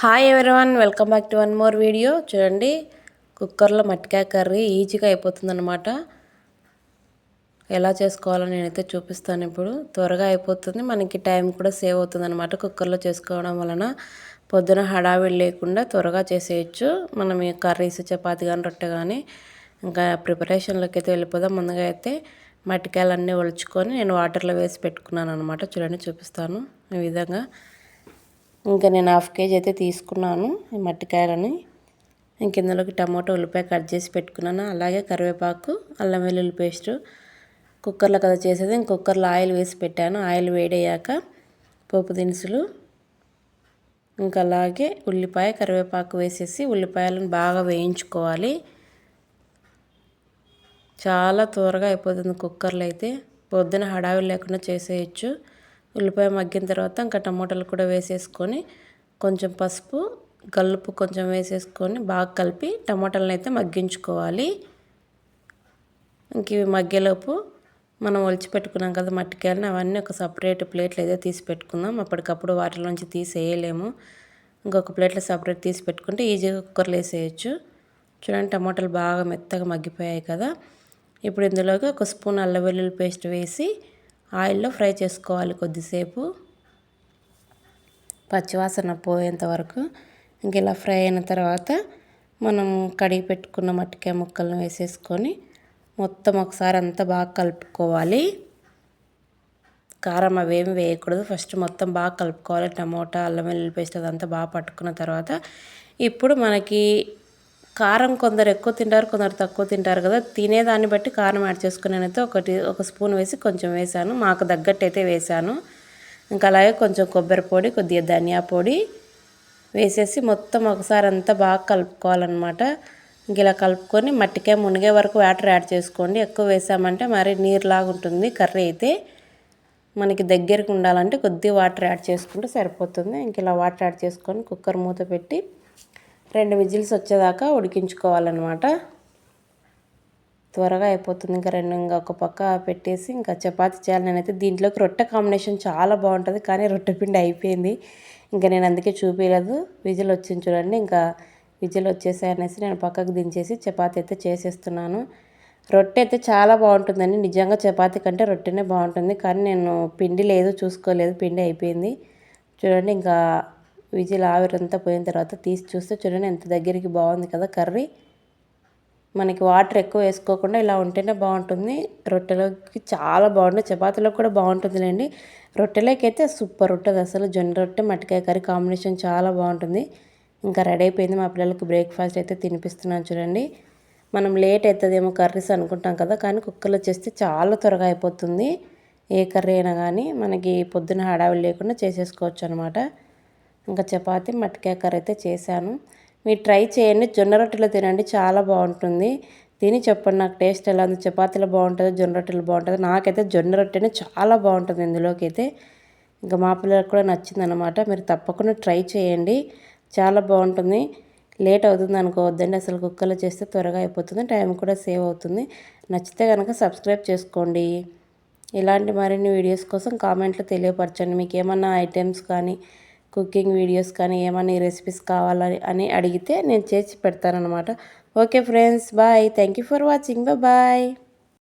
Hi everyone welcome back to one more video చూడండి కుక్కర్లో మట్టికాయ curry ఈజీగా అయిపోతుంది అనమాట ఎలా చేసుకోవాలో నేనైతే చూపిస్తాను ఇప్పుడు. త్వరగా అయిపోతుంది మనకి టైం కూడా సేవ్ అవుతుందన్నమాట కుక్కర్లో చేసుకోవడం వలన. పొద్దున హడావిడి లేకుండా త్వరగా చేసేయచ్చు. మనం ఈ కర్రీస్ చపాతి కానీ రొట్టె కానీ ఇంకా ప్రిపరేషన్లోకి అయితే వెళ్ళిపోదాం. ముందుగా అయితే మట్టికాయలన్నీ ఒలుచుకొని నేను వాటర్లో వేసి పెట్టుకున్నాను అనమాట చూడండి చూపిస్తాను ఈ విధంగా. ఇంకా నేను హాఫ్ కేజీ అయితే తీసుకున్నాను ఈ మట్టికాయలని. ఇంక ఇందులోకి టమాటో ఉల్లిపాయ కట్ చేసి పెట్టుకున్నాను. అలాగే కరివేపాకు అల్లం వెల్లుల్లి పేస్టు. కుక్కర్లో కదా చేసేది ఇంక కుక్కర్లో ఆయిల్ వేసి పెట్టాను. ఆయిల్ వేడయ్యాక పోపు దినుసులు ఇంకా అలాగే ఉల్లిపాయ కరివేపాకు వేసేసి ఉల్లిపాయలను బాగా వేయించుకోవాలి. చాలా త్వరగా అయిపోతుంది కుక్కర్లో అయితే. పొద్దున హడావిడి లేకుండా చేసేయచ్చు. ఉల్లిపాయ మగ్గిన తర్వాత ఇంకా టమాటాలు కూడా వేసేసుకొని కొంచెం పసుపు గల్లుపు కొంచెం వేసేసుకొని బాగా కలిపి టమాటాలను అయితే మగ్గించుకోవాలి. ఇంక ఇవి మగ్గేలోపు మనం ఒలిచి పెట్టుకున్నాం కదా మట్టికాయలని అవన్నీ ఒక సపరేట్ ప్లేట్లు అయితే తీసి పెట్టుకుందాం. అప్పటికప్పుడు వాటిలోంచి తీసేయలేము. ఇంకొక ప్లేట్లో సపరేట్ తీసి పెట్టుకుంటే ఈజీగా కుక్కర్లో వేసేయచ్చు. చూడండి టమాటాలు బాగా మెత్తగా మగ్గిపోయాయి కదా. ఇప్పుడు ఇందులోకి ఒక స్పూన్ అల్లం వెల్లుల్లి పేస్ట్ వేసి ఆయిల్లో ఫ్రై చేసుకోవాలి కొద్దిసేపు. పచ్చివాసన పోయేంత వరకు ఇంక ఇలా ఫ్రై అయిన తర్వాత మనం కడిగి పెట్టుకున్న మట్టికాయ ముక్కలను వేసేసుకొని మొత్తం ఒకసారి అంతా బాగా కలుపుకోవాలి. కారం అవేమి వేయకూడదు. ఫస్ట్ మొత్తం బాగా కలుపుకోవాలి. టమోటా అల్లం వెల్లుల్లి పేస్ట్ అదంతా బాగా పట్టుకున్న తర్వాత ఇప్పుడు మనకి కారం కొందరు ఎక్కువ తింటారు కొందరు తక్కువ తింటారు కదా. తినేదాన్ని బట్టి కారం యాడ్ చేసుకుని నేనైతే ఒకటి ఒక స్పూన్ వేసి కొంచెం వేసాను. మాకు తగ్గట్టు అయితే వేసాను. ఇంకా అలాగే కొంచెం కొబ్బరి పొడి కొద్దిగా ధనియా పొడి వేసేసి మొత్తం ఒకసారి అంతా బాగా కలుపుకోవాలన్నమాట. ఇంక ఇలా కలుపుకొని మట్టికాయ మునిగే వరకు వాటర్ యాడ్ చేసుకోండి. ఎక్కువ వేసామంటే మరి నీరులాగా ఉంటుంది. కర్రీ అయితే మనకి దగ్గరకు ఉండాలంటే కొద్దిగా వాటర్ యాడ్ చేసుకుంటే సరిపోతుంది. ఇంక ఇలా వాటర్ యాడ్ చేసుకొని కుక్కర్ మూత పెట్టి రెండు విజిల్స్ వచ్చేదాకా ఉడికించుకోవాలన్నమాట. త్వరగా అయిపోతుంది. ఇంకా రెండు ఇంకా ఒక పక్క పెట్టేసి ఇంకా చపాతి చేయాలి. నేనైతే దీంట్లోకి రొట్టె కాంబినేషన్ చాలా బాగుంటుంది. కానీ రొట్టె పిండి అయిపోయింది. ఇంకా నేను అందుకే చూపించలేదు విజిల్ వచ్చింది చూడండి. ఇంకా విజిల్ వచ్చేసాయి అనేసి నేను పక్కకు దించేసి చపాతి అయితే చేసేస్తున్నాను. రొట్టె అయితే చాలా బాగుంటుందండి. నిజంగా చపాతీ కంటే రొట్టెనే బాగుంటుంది. కానీ నేను పిండి లేదు చూసుకోలేదు. పిండి అయిపోయింది. చూడండి. ఇంకా విజిల్ ఆవిరంతా పోయిన తర్వాత తీసి చూస్తే చూడండి ఎంత దగ్గరికి బాగుంది కదా కర్రీ. మనకి వాటర్ ఎక్కువ వేసుకోకుండా ఇలా ఉంటేనే బాగుంటుంది. రొట్టెలోకి చాలా బాగుంటుంది. చపాతీలోకి కూడా బాగుంటుందిలేండి. రొట్టెలోకి అయితే సూపర్ ఉంటుంది అసలు. జొన్న రొట్టె మట్టికాయ కర్రీ కాంబినేషన్ చాలా బాగుంటుంది. ఇంకా రెడీ అయిపోయింది మా పిల్లలకి బ్రేక్ఫాస్ట్ అయితే తినిపిస్తున్నాను చూడండి. మనం లేట్ అవుతుందేమో కర్రీస్ అనుకుంటాం కదా కానీ కుక్కర్లో చేస్తే చాలా త్వరగా అయిపోతుంది. ఏ కర్రీ అయినా కానీ మనకి పొద్దున హడావిడి లేకుండా చేసేసుకోవచ్చు అనమాట ఇంకా చపాతి మట్టికాయ కర్రీ అయితే చేశాను. మీరు ట్రై చేయండి. జొన్న రొట్టెలో తినండి. చాలా బాగుంటుంది. తిని చెప్పండి నాకు టేస్ట్ ఎలా ఉంది. చపాతీలు బాగుంటుంది? జొన్న రొట్టెలు బాగుంటుంది? నాకైతే జొన్న రొట్టెనే చాలా బాగుంటుంది ఇందులోకి అయితే ఇంకా మా పిల్లలకు కూడా నచ్చింది అనమాట మీరు తప్పకుండా ట్రై చేయండి. చాలా బాగుంటుంది. లేట్ అవుతుంది అనుకోవద్దండి. అసలు కుక్కర్లో చేస్తే త్వరగా అయిపోతుంది. టైం కూడా సేవ్ అవుతుంది. నచ్చితే కనుక సబ్స్క్రైబ్ చేసుకోండి. ఇలాంటి మరిన్ని వీడియోస్ కోసం కామెంట్లో తెలియపరచండి. మీకు ఏమన్నా ఐటమ్స్ కానీ కుకింగ్ వీడియోస్ కానీ ఏమైనా రెసిపీస్ కావాలని అని అడిగితే నేను చేసి పెడతానమాట okay friends bye. Thank you for watching. Bye.